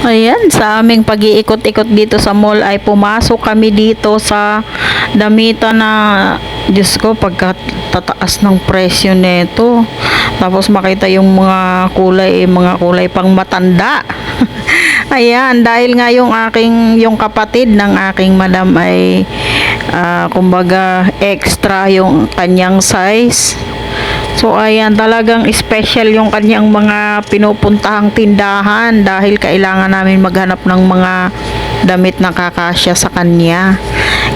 Ayan, sa aming pag-iikot-ikot dito sa mall ay pumasok kami dito sa damita na Diyos ko, pagkatataas ng presyo nito. Tapos makita yung mga kulay, eh, mga kulay pang matanda. Ayan, dahil nga yung aking, yung kapatid ng aking madam ay ah, kumbaga extra yung kanyang size. So ayan, talagang special yung kanyang mga pinupuntahang tindahan dahil kailangan namin maghanap ng mga damit na kakasya sa kanya.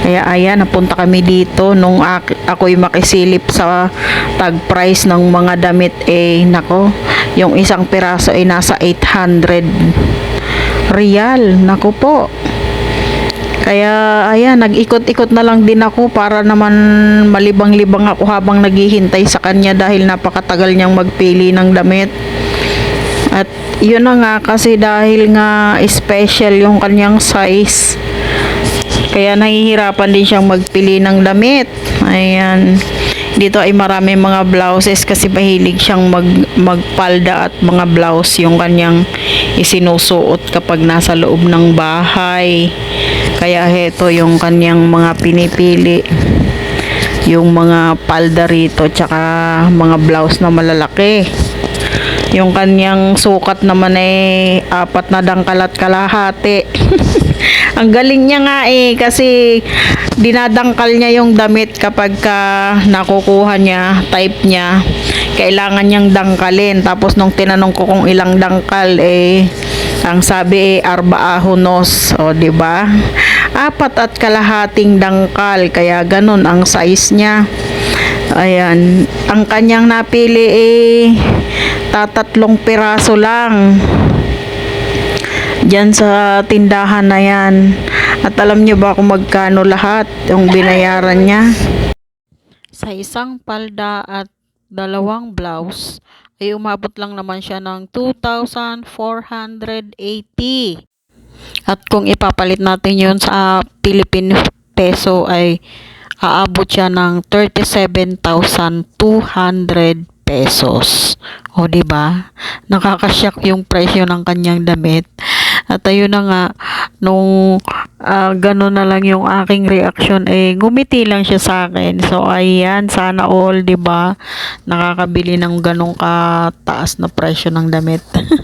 Kaya ayan, napunta kami dito nung ak- ako'y makisilip sa tag price ng mga damit eh nako, yung isang piraso ay nasa 800 real. Nako po. Kaya ayan, nag-ikot-ikot na lang din ako para naman malibang-libang ako habang naghihintay sa kanya dahil napakatagal niyang magpili ng damit. At yun na nga kasi dahil nga special yung kanyang size. Kaya nahihirapan din siyang magpili ng damit. Ayan. Dito ay marami mga blouses kasi mahilig siyang mag, magpalda at mga blouse yung kanyang isinusuot kapag nasa loob ng bahay. Kaya heto yung kanyang mga pinipili. Yung mga palda rito tsaka mga blouse na malalaki. Yung kanyang sukat naman ay apat na dangkal at kalahati. Ang galing niya nga eh kasi dinadangkal niya yung damit kapag ka nakukuha niya, type niya. Kailangan niyang dangkalin. Tapos nung tinanong ko kung ilang dangkal eh ang sabi eh arba ahonos, o di ba? Apat at kalahating dangkal kaya ganun ang size niya. Ayan, ang kanyang napili eh tatatlong piraso lang. Diyan sa tindahan na yan. At alam niyo ba kung magkano lahat yung binayaran niya? Sa isang palda at dalawang blouse ay umabot lang naman siya ng 2,480. At kung ipapalit natin yun sa Philippine peso ay aabot siya ng 37,200 pesos. O di ba? Nakakasyak yung presyo ng kanyang damit. At ayun na nga, nung ah, gano'n na lang yung aking reaction, eh, ngumiti lang siya sa akin. So, ayan, sana all, di ba? Nakakabili ng ganong kataas na presyo ng damit.